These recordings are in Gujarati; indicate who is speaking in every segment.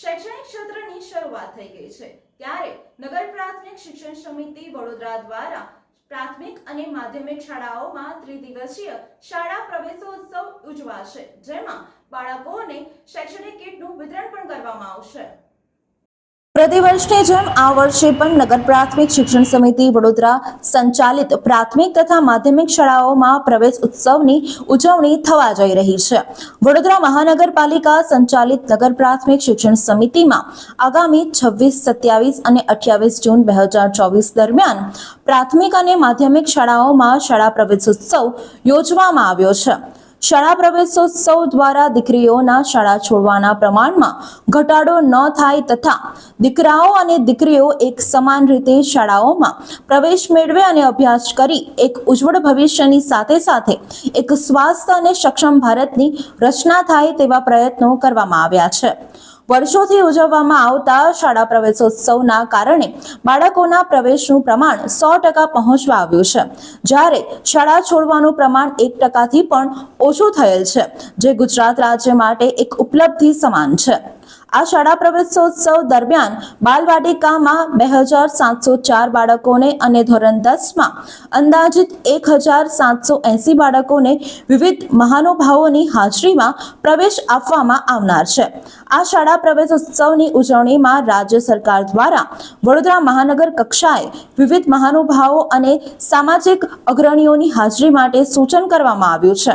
Speaker 1: શૈક્ષણિક ક્ષેત્રની શરૂઆત થઈ ગઈ છે. ત્યારે નગર પ્રાથમિક શિક્ષણ સમિતિ વડોદરા દ્વારા પ્રાથમિક અને માધ્યમિક શાળાઓમાં ત્રિદિવસીય શાળા પ્રવેશોત્સવ ઉજવાશે, જેમાં બાળકોને શૈક્ષણિક કીટનું વિતરણ પણ કરવામાં આવશે.
Speaker 2: પ્રતિવર્ષની જેમ આ વર્ષે પણ નગર પ્રાથમિક શિક્ષણ સમિતિ વડોદરા સંચાલિત પ્રાથમિક તથા માધ્યમિક શાળાઓમાં પ્રવેશ ઉત્સવની ઉજવણી થવા જઈ રહી છે. વડોદરા મહાનગરપાલિકા સંચાલિત નગર પ્રાથમિક શિક્ષણ સમિતિમાં આગામી છવ્વીસ, સત્યાવીસ અને અઠ્યાવીસ જૂન બે હજાર ચોવીસ દરમિયાન પ્રાથમિક અને માધ્યમિક શાળાઓમાં શાળા પ્રવેશ ઉત્સવ યોજવામાં આવ્યો છે. શાળા પ્રવેશોત્સવ દ્વારા દીકરીઓના શાળા છોડવાના પ્રમાણમાં ઘટાડો ન થાય તથા દીકરાઓ અને દીકરીઓ એક સમાન રીતે શાળાઓમાં પ્રવેશ મેળવે અને અભ્યાસ કરી એક ઉજ્જવળ ભવિષ્યની સાથે સાથે એક સ્વાસ્થ્ય અને સક્ષમ ભારતની રચના થાય તેવા પ્રયત્નો કરવામાં આવ્યા છે. વર્ષોથી ઉજવવામાં આવતા શાળા પ્રવેશોત્સવના કારણે બાળકોના પ્રવેશનું પ્રમાણ સો ટકા પહોંચવા આવ્યું છે. જ્યારે શાળા છોડવાનું પ્રમાણ એક ટકાથી પણ ઓછું થયેલ છે, જે ગુજરાત રાજ્ય માટે એક ઉપલબ્ધિ સમાન છે. આ શાળા પ્રવેશોત્સવ દરમિયાન બાલવાટિકામાં બે હજાર સાતસો ચાર બાળકોને અને ધોરણ દસમાં અંદાજિત એક હજાર સાતસો એસી બાળકોને વિવિધ મહાનુભાવોની હાજરીમાં પ્રવેશ આપવામાં આવનાર છે. આ શાળા પ્રવેશોત્સવની ઉજવણીમાં રાજ્ય સરકાર દ્વારા વડોદરા મહાનગર કક્ષાએ વિવિધ મહાનુભાવો અને સામાજિક અગ્રણીઓની હાજરી માટે સૂચન કરવામાં આવ્યું છે.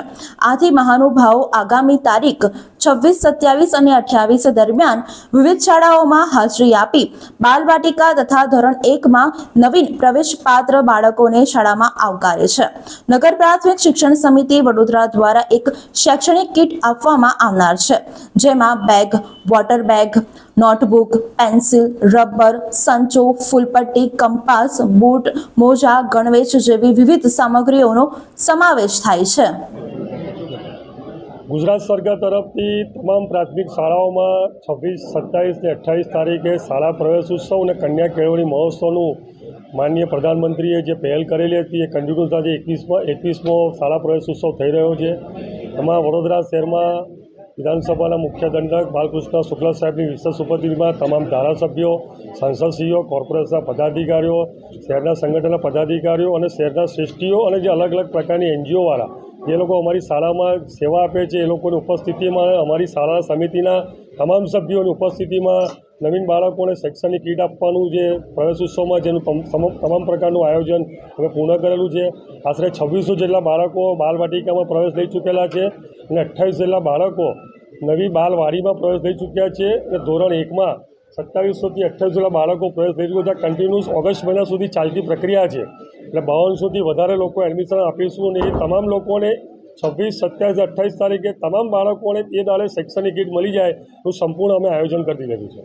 Speaker 2: આથી મહાનુભાવો આગામી તારીખ છવ્વીસ, સત્યાવીસ અને અઠ્યાવીસ દરમિયાન વિવિધ શાળાઓમાં હાજરી આપી. બાલવાટિકા તથા ધોરણ એકમાં નવીન પ્રવેશ પાત્ર બાળકોને શાળામાં આવકારે છે. નગર પ્રાથમિક શિક્ષણ સમિતિ વડોદરા દ્વારા એક શૈક્ષણિક કીટ આપવામાં આવનાર છે, જેમાં bag, water bag, notebook, pencil, rubber, સંચો, ફૂલપટ્ટી, કંપાસ, બૂટ, મોજા, ગણવેશ જેવી વિવિધ સામગ્રીઓનો સમાવેશ થાય છે.
Speaker 3: ગુજરાત સરકાર તરફથી તમામ પ્રાથમિક શાળાઓમાં છવ્વીસ, સત્તાવીસ ને અઠ્ઠાવીસ તારીખે શાળા પ્રવેશ ઉત્સવ અને કન્યા કેળવણી મહોત્સવનું માનનીય પ્રધાનમંત્રીએ જે પહેલ કરેલી હતી એ કન્ટિન્યુઅસ આજે એકવીસમાં, એકવીસમો શાળા પ્રવેશ ઉત્સવ થઈ રહ્યો છે. એમાં વડોદરા શહેરમાં વિધાનસભાના મુખ્ય દંડક બાલકૃષ્ણ શુક્લ સાહેબની વિશેષ ઉપસ્થિતિમાં તમામ ધારાસભ્યો, સાંસદશ્રીઓ કોર્પોરેશનના પદાધિકારીઓ, શહેરના સંગઠનના પદાધિકારીઓ અને શહેરના શ્રેષ્ઠીઓ અને જે અલગ અલગ પ્રકારની એનજીઓવાળા, જે લોકો અમારી શાળામાં સેવા આપે છે, એ લોકોની ઉપસ્થિતિમાં અમારી શાળા સમિતિના તમામ સભ્યોની ઉપસ્થિતિમાં નવીન બાળકોને શૈક્ષણિક કીટ આપવાનું જે પ્રવેશ ઉત્સવમાં જેનું તમામ પ્રકારનું આયોજન અમે પૂર્ણ કરેલું છે. આશરે છવ્વીસો જેટલા બાળકો બાલવાટિકામાં પ્રવેશ લઈ ચૂકેલા છે. અને અઠ્ઠાવીસ જેટલા બાળકો નવી બાલવાડીમાં પ્રવેશ થઈ ચૂક્યા છે અને ધોરણ એકમાં સત્તાવીસોથી અઠ્ઠાવીસ જેટલા બાળકો પ્રવેશ થઈ ચૂક્યા કન્ટિન્યુઅસ ઓગસ્ટ મહિના સુધી ચાલતી પ્રક્રિયા છે. એટલે બાવનસોથી વધારે લોકો એડમિશન આપીશું અને એ તમામ લોકોને છવ્વીસ, સત્યાવીસ, અઠ્ઠાવીસ તારીખે તમામ બાળકોને તે દાડે શૈક્ષણિક કીટ મળી જાય એવું સંપૂર્ણ અમે આયોજન કરી દીધું છે.